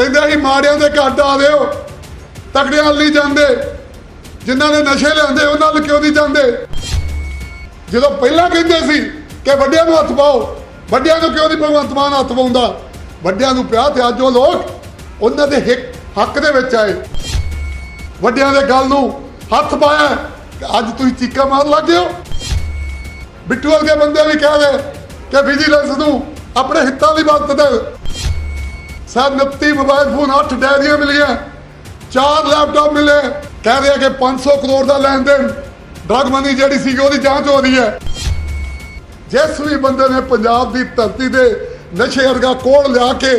ਕਹਿੰਦੇ ਅਸੀਂ ਮਾੜਿਆਂ ਦੇ ਘੱਟ ਆ ਦਿਓ ਤਕੜਿਆਂ ਵੱਲ ਨਹੀਂ ਜਾਂਦੇ। ਜਿਨ੍ਹਾਂ ਨੇ ਨਸ਼ੇ ਲਿਆਂਦੇ, ਉਹਨਾਂ ਵੱਲ ਕਿਉਂ ਨਹੀਂ ਜਾਂਦੇ? ਜਦੋਂ ਪਹਿਲਾਂ ਕਹਿੰਦੇ ਸੀ ਕਿ ਵੱਡਿਆਂ ਨੂੰ ਹੱਥ ਪਾਓ, ਵੱਡਿਆਂ ਨੂੰ ਕਿਉਂ ਨਹੀਂ ਭਗਵੰਤ ਮਾਨ ਹੱਥ ਪਾਉਂਦਾ? ਵੱਡਿਆਂ ਨੂੰ ਪਿਆ ਤੇ ਅੱਜ ਉਹ ਲੋਕ, ਉਹਨਾਂ ਦੇ ਹੱਕ ਦੇ ਵਿੱਚ ਆਏ। ਵੱਡਿਆਂ ਦੇ ਗੱਲ ਨੂੰ ਹੱਥ ਪਾਇਆ ਅੱਜ ਤੁਸੀਂ ਚੀਕਾ ਮਾਰ ਲੱਗੇ ਹੋ। ਬਿੱਟੂ ਵਰਗੇ ਬੰਦੇ ਵੀ ਕਹਿ ਰਹੇ ਕਿ ਵਿਜੀਲੈਂਸ ਨੂੰ ਆਪਣੇ ਹਿੱਤਾਂ ਲਈ ਵਰਤਦੇ ਸਰ 29 ਮੋਬਾਈਲ ਫੋਨ 8 ਡੈਰੀਆਂ ਮਿਲੀਆਂ, ਚਾਰ ਲੈਪਟਾਪ ਮਿਲੇ। ਕਹਿ ਰਹੇ ਆ ਕਿ 500 ਕਰੋੜ ਦਾ ਲੈਣ ਦੇਣ ਡਰਗ ਮਨੀ ਜਿਹੜੀ ਸੀ ਉਹਦੀ ਜਾਂਚ ਹੋ ਰਹੀ ਹੈ। ਜਿਸ ਵੀ ਬੰਦੇ ਨੇ ਪੰਜਾਬ ਦੀ ਧਰਤੀ ਦੇ ਨਸ਼ੇ ਵਰਗਾ ਕੋੜ ਲਿਆ ਕੇ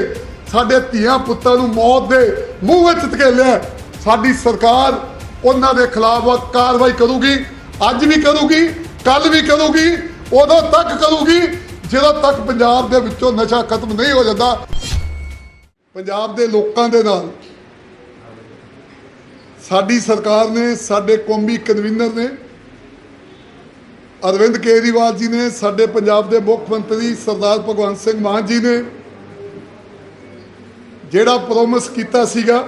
ਸਾਡੇ ਧੀਆਂ ਪੁੱਤਾਂ ਨੂੰ ਮੌਤ ਦੇ ਮੂੰਹ ਵਿੱਚ ਧਕੇਲਿਆ ਸਾਡੀ ਸਰਕਾਰ ਉਹਨਾਂ ਦੇ ਖਿਲਾਫ ਕਾਰਵਾਈ ਕਰੂਗੀ, ਅੱਜ ਵੀ ਕਰੂਗੀ ਕੱਲ ਵੀ ਕਰੂਗੀ, ਉਦੋਂ ਤੱਕ ਕਰੂਗੀ, ਜਦੋਂ ਤੱਕ ਪੰਜਾਬ ਦੇ ਵਿੱਚੋਂ ਨਸ਼ਾ ਖਤਮ ਨਹੀਂ ਹੋ ਜਾਂਦਾ। ਪੰਜਾਬ ਦੇ ਲੋਕਾਂ ਦੇ ਨਾਲ। ਸਾਡੀ ਸਰਕਾਰ ਨੇ, ਸਾਡੇ ਕੌਮੀ ਕਨਵੀਨਰ ਨੇ, ਅਰਵਿੰਦ ਕੇਜਰੀਵਾਲ ਜੀ ਨੇ, ਸਾਡੇ ਪੰਜਾਬ ਦੇ ਮੁੱਖ ਮੰਤਰੀ ਸਰਦਾਰ ਭਗਵੰਤ ਸਿੰਘ ਮਾਨ ਜੀ ਨੇ ਜਿਹੜਾ ਪ੍ਰੋਮਿਸ ਕੀਤਾ ਸੀਗਾ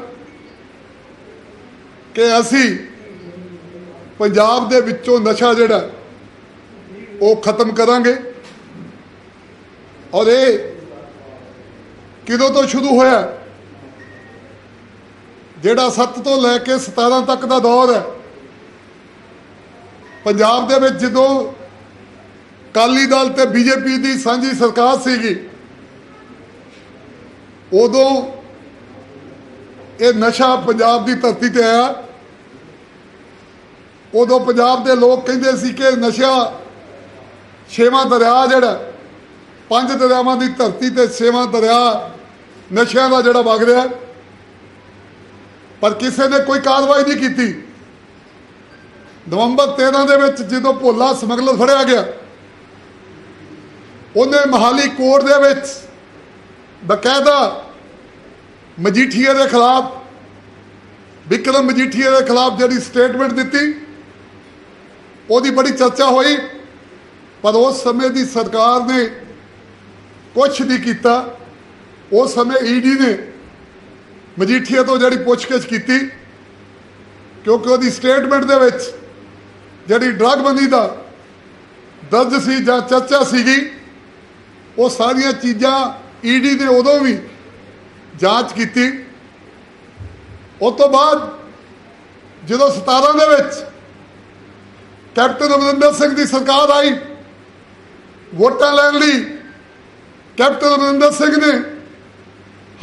ਕਿ ਅਸੀਂ ਪੰਜਾਬ ਦੇ ਵਿੱਚੋਂ ਨਸ਼ਾ ਜਿਹੜਾ, ਉਹ ਖਤਮ ਕਰਾਂਗੇ। ਔਰ ਇਹ ਕਿਦੋਂ ਤੋਂ ਸ਼ੁਰੂ ਹੋਇਆ? ਜਿਹੜਾ 7 ਤੋਂ ਲੈ ਕੇ 17 ਤੱਕ ਦਾ ਦੌਰ ਹੈ। ਪੰਜਾਬ ਦੇ ਵਿੱਚ ਜਦੋਂ ਕਾਲੀ ਦਲ ਤੇ ਬੀਜੇਪੀ ਦੀ ਸਾਂਝੀ ਸਰਕਾਰ ਸੀਗੀ, ਉਦੋਂ ਇਹ ਨਸ਼ਾ ਪੰਜਾਬ ਦੀ ਧਰਤੀ ਤੇ ਆਇਆ। ਉਦੋਂ ਪੰਜਾਬ ਦੇ ਲੋਕ ਕਹਿੰਦੇ ਸੀ ਕਿ ਨਸ਼ਾ ਛੇਵਾਂ ਦਰਿਆ ਜਿਹੜਾ, ਪੰਜ ਦਰਿਆਵਾਂ ਦੀ ਧਰਤੀ ਤੇ ਛੇਵਾਂ ਦਰਿਆ ਨਸ਼ਿਆਂ ਦਾ ਜਿਹੜਾ ਵਗ ਰਿਹਾ ਪਰ ਕਿਸੇ ਨੇ ਕੋਈ ਕਾਰਵਾਈ ਨਹੀਂ ਕੀਤੀ। ਨਵੰਬਰ 13 ਦੇ ਵਿੱਚ ਜਦੋਂ ਭੋਲਾ ਸਮਗਲਰ ਫੜਿਆ ਗਿਆ, ਉਹਨੇ ਮਹਾਲੀ ਕੋਰਟ ਦੇ ਵਿੱਚ ਬਕਾਇਦਾ ਮਜੀਠੀਆ ਦੇ ਖਿਲਾਫ, ਵਿਕਰਮ ਮਜੀਠੀਆ ਦੇ ਖਿਲਾਫ ਜਿਹੜੀ ਸਟੇਟਮੈਂਟ ਦਿੱਤੀ, ਉਹਦੀ ਬੜੀ ਚਰਚਾ ਹੋਈ, ਪਰ ਉਸ ਸਮੇਂ ਦੀ ਸਰਕਾਰ ਨੇ ਕੁਝ ਨਹੀਂ ਕੀਤਾ। ਉਸ ਸਮੇਂ ਈਡੀ ਨੇ ਮਜੀਠੀਆ ਤੋਂ ਜਿਹੜੀ ਪੁੱਛਗਿੱਛ ਕੀਤੀ, ਕਿਉਂਕਿ ਉਹਦੀ ਸਟੇਟਮੈਂਟ ਦੇ ਵਿੱਚ ਜਿਹੜੀ ਡਰਗ ਬੰਦੀ ਦਾ ਦਰਜ ਸੀ ਜਾਂ ਚਰਚਾ ਸੀਗੀ, ਉਹ ਸਾਰੀਆਂ ਚੀਜ਼ਾਂ ਈਡੀ ਨੇ ਉਦੋਂ ਵੀ ਜਾਂਚ ਕੀਤੀ। ਉਸ ਤੋਂ ਬਾਅਦ ਜਦੋਂ 17 ਦੇ ਵਿੱਚ ਕੈਪਟਨ ਅਮਰਿੰਦਰ ਸਿੰਘ ਦੀ ਸਰਕਾਰ ਆਈ, ਵੋਟਾਂ ਲੈਣ ਲਈ ਕੈਪਟਨ ਅਮਰਿੰਦਰ ਸਿੰਘ ਨੇ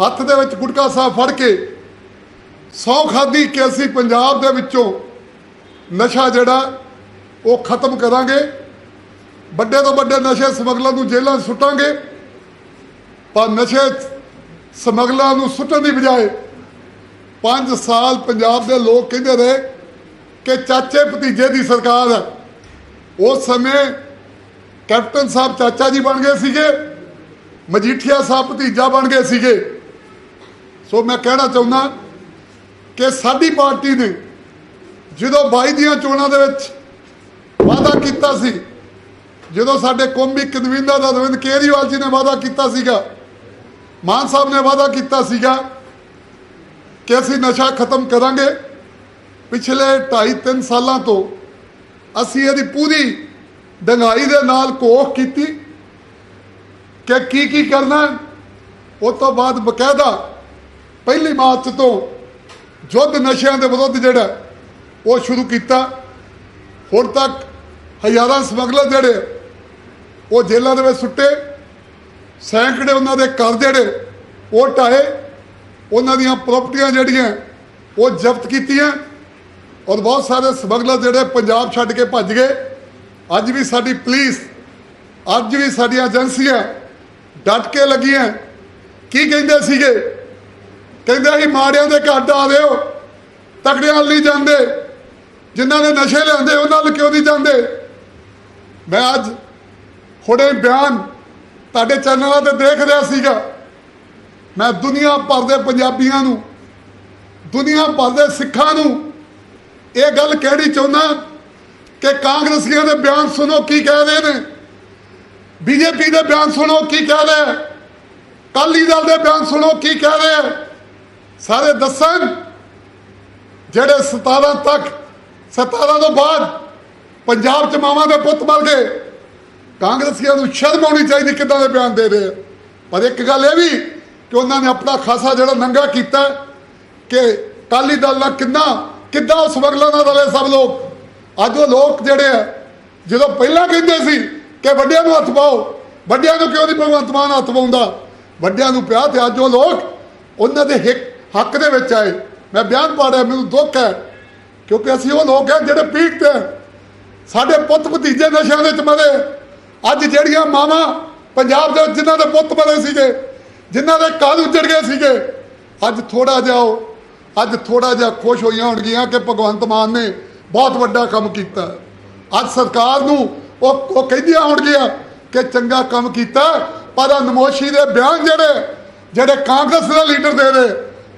ਹੱਥ ਦੇ ਵਿੱਚ ਗੁਟਕਾ ਸਾਹਿਬ ਫੜ ਕੇ ਸੌ ਖਾਦੀ ਕਿ ਅਸੀਂ ਪੰਜਾਬ ਦੇ ਵਿੱਚੋਂ ਨਸ਼ਾ ਜਿਹੜਾ, ਉਹ ਖਤਮ ਕਰਾਂਗੇ। ਵੱਡੇ ਤੋਂ ਵੱਡੇ ਨਸ਼ੇ ਸਮਗਲਰ ਨੂੰ ਜੇਲ੍ਹਾਂ 'ਚ ਸੁੱਟਾਂਗੇ। ਪਰ ਨਸ਼ੇ ਸਮਗਲਰਾਂ ਨੂੰ ਸੁੱਟਣ ਦੀ ਬਜਾਏ 5 ਸਾਲ ਪੰਜਾਬ ਦੇ ਲੋਕ ਕਹਿੰਦੇ ਰਹੇ ਕਿ ਚਾਚੇ ਭਤੀਜੇ ਦੀ ਸਰਕਾਰ ਹੈ। ਉਸ ਸਮੇਂ ਕੈਪਟਨ ਸਾਹਿਬ ਚਾਚਾ ਜੀ ਬਣ ਗਏ ਸੀਗੇ, ਮਜੀਠੀਆ ਸਾਹਿਬ ਭਤੀਜਾ ਬਣ ਗਏ ਸੀਗੇ। ਸੋ ਮੈਂ ਕਹਿਣਾ ਚਾਹੁੰਦਾ ਕਿ ਸਾਡੀ ਪਾਰਟੀ ਨੇ ਜਦੋਂ 22 ਦੀਆਂ ਚੋਣਾਂ ਦੇ ਵਿੱਚ ਵਾਅਦਾ ਕੀਤਾ ਸੀ, ਜਦੋਂ ਸਾਡੇ ਕੌਮੀ ਕਨਵੀਨਰ ਅਰਵਿੰਦ ਕੇਜਰੀਵਾਲ ਜੀ ਨੇ ਵਾਅਦਾ ਕੀਤਾ ਸੀਗਾ, ਮਾਨ ਸਾਹਿਬ ਨੇ ਵਾਅਦਾ ਕੀਤਾ ਸੀਗਾ ਕਿ ਅਸੀਂ ਨਸ਼ਾ ਖਤਮ ਕਰਾਂਗੇ, ਪਿਛਲੇ 2.5 3 ਸਾਲਾਂ ਤੋਂ ਅਸੀਂ ਇਹਦੀ ਪੂਰੀ ਡੰਗਾਈ ਦੇ ਨਾਲ ਕੋਖ ਕੀਤੀ ਕਿ ਕੀ ਕੀ ਕਰਨਾ ਹੈ। ਉਸ ਤੋਂ ਬਾਅਦ ਬਕਾਇਦਾ ਪਹਿਲੀ ਮਾਰਚ ਤੋਂ ਯੁੱਧ ਨਸ਼ਿਆਂ ਦੇ ਵਿਰੁੱਧ ਜਿਹੜਾ ਉਹ ਸ਼ੁਰੂ ਕੀਤਾ। ਹੁਣ ਤੱਕ ਹਜ਼ਾਰਾਂ ਸਮਗਲਰ ਜਿਹੜੇ ਉਹ ਜੇਲ੍ਹਾਂ ਦੇ ਵਿੱਚ ਸੁੱਟੇ। ਸੈਂਕੜੇ ਉਹਨਾਂ ਦੇ ਘਰ ਜਿਹੜੇ ਉਹ ਢਾਏ ਉਹਨਾਂ ਦੀਆਂ ਪ੍ਰਾਪਰਟੀਆਂ ਜਿਹੜੀਆਂ ਉਹ ਜ਼ਬਤ ਕੀਤੀਆਂ। ਔਰ ਬਹੁਤ ਸਾਰੇ ਸਮਗਲਰ ਜਿਹੜੇ ਪੰਜਾਬ ਛੱਡ ਕੇ ਭੱਜ ਗਏ। ਅੱਜ ਵੀ ਸਾਡੀ ਪੁਲਿਸ, ਅੱਜ ਵੀ ਸਾਡੀਆਂ ਏਜੰਸੀਆਂ ਡਟ ਕੇ ਲੱਗੀਆਂ। ਕੀ ਕਹਿੰਦੇ ਸੀਗੇ? ਕਹਿੰਦੇ ਸੀ ਮਾੜਿਆਂ ਦੇ ਘੱਟ ਆ ਦਿਓ ਤਕੜਿਆਂ ਵੱਲ ਨਹੀਂ ਜਾਂਦੇ। ਜਿਨ੍ਹਾਂ ਨੇ ਨਸ਼ੇ ਲਿਆਂਦੇ ਉਹਨਾਂ ਵੱਲ ਕਿਉਂ ਨਹੀਂ ਜਾਂਦੇ? ਮੈਂ ਅੱਜ ਹੁਣੇ ਬਿਆਨ ਤੁਹਾਡੇ ਚੈਨਲਾਂ ਤੇ ਦੇਖ ਰਿਹਾ ਸੀਗਾ। ਮੈਂ ਦੁਨੀਆ ਭਰ ਦੇ ਪੰਜਾਬੀਆਂ ਨੂੰ, ਦੁਨੀਆ ਭਰ ਦੇ ਸਿੱਖਾਂ ਨੂੰ ਇਹ ਗੱਲ ਕਹਿਣੀ ਚਾਹੁੰਦਾ ਕਿ ਕਾਂਗਰਸੀਆਂ ਦੇ ਬਿਆਨ ਸੁਣੋ ਕੀ ਕਹਿ ਰਹੇ ਨੇ। ਬੀਜੇਪੀ ਦੇ ਬਿਆਨ ਸੁਣੋ ਕੀ ਕਹਿ ਰਹੇ ਅਕਾਲੀ ਦਲ ਦੇ ਬਿਆਨ ਸੁਣੋ ਕੀ ਕਹਿ ਰਹੇ ਸਾਰੇ ਦੱਸਣ ਜਿਹੜੇ 17 ਤੱਕ 17 ਤੋਂ ਬਾਅਦ ਪੰਜਾਬ ਚ ਮਾਵਾਂ ਦੇ ਪੁੱਤ ਮਰ ਗਏ ਕਾਂਗਰਸੀਆਂ ਨੂੰ ਸ਼ਰਮ ਆਉਣੀ ਚਾਹੀਦੀ ਕਿੱਦਾਂ ਦੇ ਬਿਆਨ ਦੇ ਰਹੇ ਆ। ਪਰ ਇੱਕ ਗੱਲ ਇਹ ਵੀ ਕਿ ਉਹਨਾਂ ਨੇ ਆਪਣਾ ਖਾਸਾ ਜਿਹੜਾ ਨੰਗਾ ਕੀਤਾ ਕਿ ਕਾਲੀ ਦਲ ਨਾਲ ਕਿੰਨਾ, ਕਿੱਦਾਂ ਉਸ ਵਗਲਾਂ ਨਾਲ ਰਲੇ ਸਭ ਲੋਕ ਅੱਜ ਉਹ ਲੋਕ ਜਿਹੜੇ ਆ, ਜਦੋਂ ਪਹਿਲਾਂ ਕਹਿੰਦੇ ਸੀ ਕਿ ਵੱਡਿਆਂ ਨੂੰ ਹੱਥ ਪਾਓ, ਵੱਡਿਆਂ ਨੂੰ ਕਿਉਂ ਨਹੀਂ ਭਗਵੰਤ ਮਾਨ ਹੱਥ ਪਾਉਂਦਾ ਵੱਡਿਆਂ ਨੂੰ ਪਿਆ ਤੇ ਅੱਜ ਉਹ ਲੋਕ, ਉਹਨਾਂ ਦੇ ਹਿੱਕ ਹੱਕ ਦੇ ਵਿੱਚ ਆਏ। ਮੈਂ ਬਿਆਨ ਪਾੜਿਆ ਮੈਨੂੰ ਦੁੱਖ ਹੈ, ਕਿਉਂਕਿ ਅਸੀਂ ਉਹ ਲੋਕ ਹਾਂ ਜਿਹੜੇ ਪੀੜ ਤੇ ਹੈ। ਸਾਡੇ ਪੁੱਤ ਭਤੀਜੇ ਨਸ਼ਿਆਂ ਦੇ ਚ ਮਰੇ। ਅੱਜ ਜਿਹੜੀਆਂ ਮਾਵਾਂ ਪੰਜਾਬ ਦੇ ਵਿੱਚ ਜਿਨ੍ਹਾਂ ਦੇ ਪੁੱਤ ਮਰੇ ਸੀਗੇ, ਜਿਨ੍ਹਾਂ ਦੇ ਕਾਲ ਉੱਜੜ ਗਏ ਸੀਗੇ, ਅੱਜ ਥੋੜਾ ਜਿਹਾ ਉਹ, ਅੱਜ ਥੋੜਾ ਜਿਹਾ ਖੁਸ਼ ਹੋਈਆਂ ਹੋਣਗੀਆਂ ਕਿ ਭਗਵੰਤ ਮਾਨ ਨੇ ਬਹੁਤ ਵੱਡਾ ਕੰਮ ਕੀਤਾ। ਅੱਜ ਸਰਕਾਰ ਨੂੰ ਉਹ ਉਹ ਕਹਿੰਦੀਆਂ ਹੋਣਗੀਆਂ ਕਿ ਚੰਗਾ ਕੰਮ ਕੀਤਾ, ਪਰ ਅਨਮੋਸ਼ੀ ਦੇ ਬਿਆਨ ਜਿਹੜੇ ਜਿਹੜੇ ਕਾਂਗਰਸ ਦੇ ਲੀਡਰ ਦੇ ਰਹੇ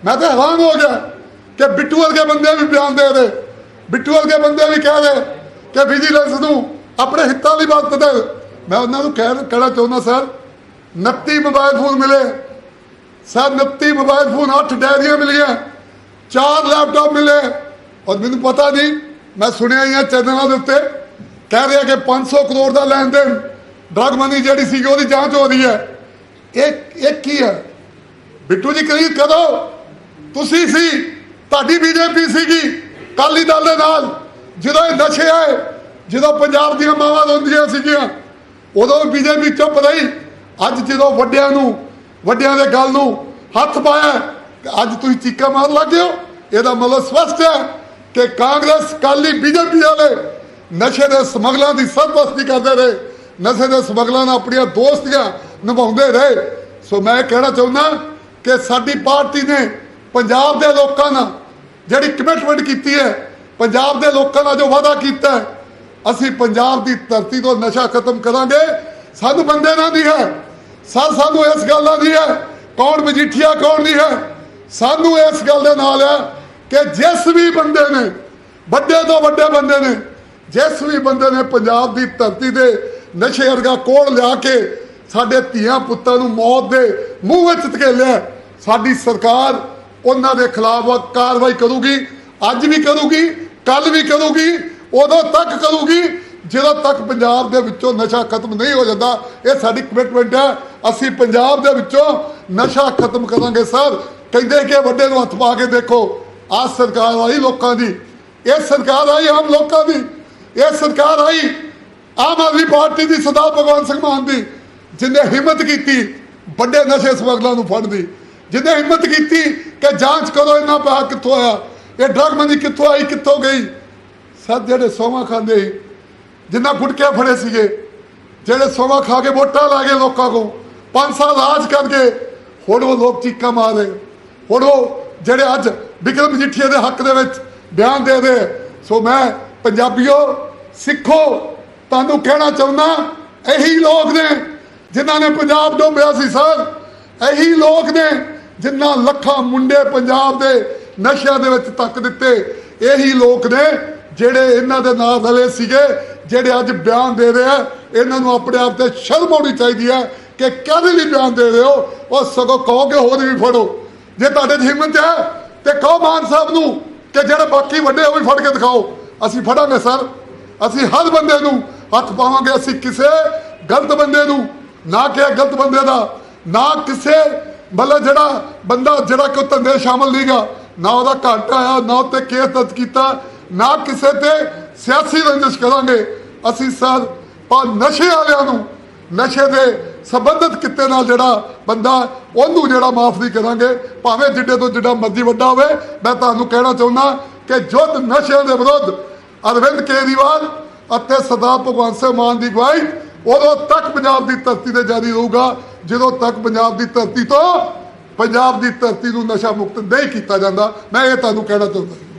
ਮੈਂ ਤਾਂ ਹੈਰਾਨ ਹੋ ਗਿਆ ਕਿ ਬਿੱਟੂ ਵਰਗੇ ਬੰਦੇ ਵੀ ਬਿਆਨ ਦੇ ਰਹੇ ਬਿੱਟੂ ਵਰਗੇ ਬੰਦੇ ਵੀ ਕਹਿ ਰਹੇ ਕਿ ਵਿਜੀਲੈਂਸ ਨੂੰ ਆਪਣੇ ਹਿੱਤਾਂ ਲਈ ਵਰਤਦੇ ਮੈਂ ਉਹਨਾਂ ਨੂੰ ਕਹਿ ਕਹਿਣਾ ਚਾਹੁੰਦਾ, ਸਰ 29 ਮੋਬਾਈਲ ਫੋਨ ਮਿਲੇ। ਸਰ 29 ਮੋਬਾਈਲ ਫੋਨ 8 ਡੈਰੀਆਂ ਮਿਲੀਆਂ, ਚਾਰ ਲੈਪਟਾਪ ਮਿਲੇ। ਔਰ ਮੈਨੂੰ ਪਤਾ ਨਹੀਂ, ਮੈਂ ਸੁਣਿਆ ਹੀ ਆ ਚੈਨਲਾਂ ਦੇ ਉੱਤੇ, ਕਹਿ ਰਿਹਾ ਕਿ 500 ਕਰੋੜ ਦਾ ਲੈਣ ਦੇਣ ਡਰਗ ਮਨੀ ਜਿਹੜੀ ਸੀ ਉਹਦੀ ਜਾਂਚ ਹੋ ਰਹੀ ਹੈ। ਇਹ ਇਹ ਕੀ ਹੈ? ਬਿੱਟੂ ਜੀ ਕਰੀ ਕਦੋਂ? ਤੁਸੀਂ ਸੀ, ਤੁਹਾਡੀ ਬੀਜੇਪੀ ਸੀਗੀ ਕਾਲੀ ਦਲ ਦੇ ਨਾਲ। ਜਦੋਂ ਇਹ ਨਸ਼ੇ ਆਏ, ਜਦੋਂ ਪੰਜਾਬ ਦੀਆਂ ਮਾਵਾਂ ਰੋਂਦੀਆਂ ਸੀਗੀਆਂ, ਉਦੋਂ ਬੀਜੇਪੀ ਚੁੱਪ ਰਹੀ। ਅੱਜ ਜਦੋਂ ਵੱਡਿਆਂ ਨੂੰ, ਵੱਡਿਆਂ ਦੇ ਗੱਲ ਨੂੰ ਹੱਥ ਪਾਇਆ, ਅੱਜ ਤੁਸੀਂ ਚੀਕਾ ਮਾਰਨ ਲੱਗੇ ਹੋ। ਇਹਦਾ ਮਤਲਬ ਸਪਸ਼ਟ ਹੈ ਕਿ ਕਾਂਗਰਸ ਕਾਲੀ ਬੀਜੇਪੀ ਵਾਲੇ ਨਸ਼ੇ ਦੇ ਸਮਗਲਾਂ ਦੀ ਸਰਪ੍ਰਸਤੀ ਕਰਦੇ ਰਹੇ। ਨਸ਼ੇ ਦੇ ਸਮਗਲਾਂ ਨਾਲ ਆਪਣੀਆਂ ਦੋਸਤੀਆਂ ਨਿਭਾਉਂਦੇ ਰਹੇ। ਸੋ ਮੈਂ ਕਹਿਣਾ ਚਾਹੁੰਦਾ ਕਿ ਸਾਡੀ ਪਾਰਟੀ ਨੇ ਪੰਜਾਬ ਦੇ ਲੋਕਾਂ ਨਾਲ ਜਿਹੜੀ ਕਮਿਟਮੈਂਟ ਕੀਤੀ ਹੈ, ਪੰਜਾਬ ਦੇ ਲੋਕਾਂ ਨਾਲ ਜੋ ਵਾਅਦਾ ਕੀਤਾ ਅਸੀਂ ਪੰਜਾਬ ਦੀ ਧਰਤੀ ਤੋਂ ਨਸ਼ਾ ਖਤਮ ਕਰਾਂਗੇ। ਸਾਨੂੰ ਬੰਦੇ ਨਾਲ ਨਹੀਂ ਹੈ। ਸਰ, ਸਾਨੂੰ ਇਸ ਗੱਲ ਦਾ ਨਹੀਂ ਹੈ। ਕੌਣ ਮਜੀਠੀਆ, ਕੌਣ ਨਹੀਂ ਹੈ। ਸਾਨੂੰ ਇਸ ਗੱਲ ਦੇ ਨਾਲ ਹੈ ਕਿ ਜਿਸ ਵੀ ਬੰਦੇ ਨੇ, ਵੱਡੇ ਤੋਂ ਵੱਡੇ ਬੰਦੇ ਨੇ, ਜਿਸ ਵੀ ਬੰਦੇ ਨੇ ਪੰਜਾਬ ਦੀ ਧਰਤੀ ਦੇ ਨਸ਼ੇ ਵਰਗਾ ਕੋਲ ਲਿਆ ਕੇ ਸਾਡੇ ਧੀਆਂ ਪੁੱਤਾਂ ਨੂੰ ਮੌਤ ਦੇ ਮੂੰਹ ਵਿੱਚ ਧਕੇਲਿਆ, ਸਾਡੀ ਸਰਕਾਰ ਉਹਨਾਂ ਦੇ ਖਿਲਾਫ ਕਾਰਵਾਈ ਕਰੂਗੀ, ਅੱਜ ਵੀ ਕਰੂਗੀ ਕੱਲ ਵੀ ਕਰੂਗੀ, ਉਦੋਂ ਤੱਕ ਕਰੂਗੀ। ਜਦੋਂ ਤੱਕ ਪੰਜਾਬ ਦੇ ਵਿੱਚੋਂ ਨਸ਼ਾ ਖਤਮ ਨਹੀਂ ਹੋ ਜਾਂਦਾ, ਇਹ ਸਾਡੀ ਕਮਿਟਮੈਂਟ ਹੈ। ਅਸੀਂ ਪੰਜਾਬ ਦੇ ਵਿੱਚੋਂ ਨਸ਼ਾ ਖਤਮ ਕਰਾਂਗੇ ਸਰ। ਕਹਿੰਦੇ ਕਿ ਵੱਡੇ ਨੂੰ ਹੱਥ ਪਾ ਕੇ ਦੇਖੋ, ਆਹ ਸਰਕਾਰ ਆਈ ਲੋਕਾਂ ਦੀ। ਇਹ ਸਰਕਾਰ ਆਈ ਆਮ ਲੋਕਾਂ ਦੀ। ਇਹ ਸਰਕਾਰ ਆਈ ਆਮ ਆਦਮੀ ਪਾਰਟੀ ਦੀ, ਸਰਦਾਰ ਭਗਵੰਤ ਸਿੰਘ ਮਾਨ ਦੀ, ਜਿਨੇ ਹਿੰਮਤ ਕੀਤੀ ਵੱਡੇ ਨਸ਼ੇ ਸਮਗਲਰਾਂ ਨੂੰ ਫੜਦੀ ਜਿਹਨੇ ਹਿੰਮਤ ਕੀਤੀ ਕਿ ਜਾਂਚ ਕਰੋ ਇਹਨਾਂ ਪੈਸਾ ਕਿੱਥੋਂ ਆਇਆ, ਇਹ ਡਰਗ ਮੰਦੀ ਕਿੱਥੋਂ ਆਈ, ਕਿੱਥੋਂ ਗਈ। ਸਭ ਜਿਹੜੇ ਸੋਵਾ ਖਾਂਦੇ ਸੀ ਜਿੰਨਾ ਗੁਟਕੇ ਫੜੇ ਸੀਗੇ, ਜਿਹੜੇ ਸੋਵਾ ਖਾ ਕੇ ਵੋਟਾਂ ਲਾ ਗਏ ਲੋਕਾਂ ਕੋ ਪੰਜ ਸਾਲ ਰਾਜ ਕਰਕੇ ਹੁਣ ਉਹ ਲੋਕ ਚੀਕਾਂ ਮਾਰ ਰਹੇ। ਹੁਣ ਉਹ ਜਿਹੜੇ ਅੱਜ ਵਿਕਰਮ ਮਜੀਠੀਆ ਦੇ ਹੱਕ ਦੇ ਵਿੱਚ ਬਿਆਨ ਦੇ ਰਹੇ। ਸੋ ਮੈਂ ਪੰਜਾਬੀਓ, ਸਿੱਖੋ, ਤੁਹਾਨੂੰ ਕਹਿਣਾ ਚਾਹੁੰਦਾ, ਇਹੀ ਲੋਕ ਨੇ ਜਿਨ੍ਹਾਂ ਨੇ ਪੰਜਾਬ ਡੋਬਿਆ ਸੀ, ਸਰ। ਇਹੀ ਲੋਕ ਨੇ ਜਿੰਨਾ ਲੱਖਾਂ ਮੁੰਡੇ ਪੰਜਾਬ ਦੇ ਨਸ਼ਿਆਂ ਦੇ ਵਿੱਚ ਤੱਕ ਦਿੱਤੇ, ਇਹੀ ਲੋਕ ਨੇ ਜਿਹੜੇ ਇਹਨਾਂ ਦੇ ਨਾਲ ਰਲੇ ਸੀਗੇ, ਜਿਹੜੇ ਅੱਜ ਬਿਆਨ ਦੇ ਰਹੇ ਆ। ਇਹਨਾਂ ਨੂੰ ਆਪਣੇ ਆਪ ਤੇ ਸ਼ਰਮ ਆਉਣੀ ਚਾਹੀਦੀ ਹੈ ਕਿ ਕਾਹਦੇ ਲਈ ਬਿਆਨ ਦੇ ਰਹੇ ਹੋ? ਉਹ ਸਗੋਂ ਕਹੋ ਕਿ ਹੋਰ ਵੀ ਫੜੋ। ਜੇ ਤੁਹਾਡੇ 'ਚ ਹਿੰਮਤ ਹੈ ਤੇ ਕਹੋ ਮਾਨ ਸਾਹਿਬ ਨੂੰ ਕਿ ਜਿਹੜੇ ਬਾਕੀ ਵੱਡੇ ਉਹ ਵੀ ਫੜ ਕੇ ਦਿਖਾਓ। ਅਸੀਂ ਫੜਾਂਗੇ ਸਰ। ਅਸੀਂ ਹਰ ਬੰਦੇ ਨੂੰ ਹੱਥ ਪਾਵਾਂਗੇ। ਅਸੀਂ ਕਿਸੇ ਗਲਤ ਬੰਦੇ ਨੂੰ, ਨਾ ਕਿ ਗਲਤ ਬੰਦੇ ਦਾ, ਨਾ ਕਿਸੇ ਮਤਲਬ ਜਿਹੜਾ ਬੰਦਾ, ਜਿਹੜਾ ਕੋਈ ਧੰਦੇ ਸ਼ਾਮਲ ਨਹੀਂਗਾ ਨਾ ਉਹਦਾ ਘਾਟਾ ਆਇਆ, ਨਾ ਉੱਤੇ ਕੇਸ ਦਰਜ ਕੀਤਾ, ਨਾ ਕਿਸੇ ਤੇ ਸਿਆਸੀ ਰੰਜਿਸ਼ ਕਰਾਂਗੇ। ਅਸੀਂ ਸਰ, ਪਰ ਨਸ਼ੇ ਵਾਲਿਆਂ ਨੂੰ, ਨਸ਼ੇ ਦੇ ਸੰਬੰਧਿਤ ਕਿੱਤੇ ਨਾਲ ਜਿਹੜਾ ਬੰਦਾ, ਉਹਨੂੰ ਜਿਹੜਾ ਮਾਫ ਨਹੀਂ ਕਰਾਂਗੇ। ਭਾਵੇਂ ਜਿੱਡੇ ਤੋਂ ਜਿੱਡਾ ਮਰਜ਼ੀ ਵੱਡਾ ਹੋਵੇ, ਮੈਂ ਤੁਹਾਨੂੰ ਕਹਿਣਾ ਚਾਹੁੰਦਾ ਕਿ ਜੁੱਧ ਨਸ਼ਿਆਂ ਦੇ ਵਿਰੁੱਧ ਅਰਵਿੰਦ ਕੇਜਰੀਵਾਲ ਅਤੇ ਸਰਦਾਰ ਭਗਵੰਤ ਸਿੰਘ ਮਾਨ ਦੀ ਅਗਵਾਈ, ਉਦੋਂ ਤੱਕ ਪੰਜਾਬ ਦੀ ਧਰਤੀ ਤੇ ਜਾਰੀ ਰਹੂਗਾ। ਜਦੋਂ ਤੱਕ ਪੰਜਾਬ ਦੀ ਧਰਤੀ ਤੋਂ ਪੰਜਾਬ ਦੀ ਧਰਤੀ ਨੂੰ ਨਸ਼ਾ ਮੁਕਤ ਨਹੀਂ ਕੀਤਾ ਜਾਂਦਾ, ਮੈਂ ਇਹ ਤੁਹਾਨੂੰ ਕਹਿਣਾ ਚਾਹੁੰਦਾ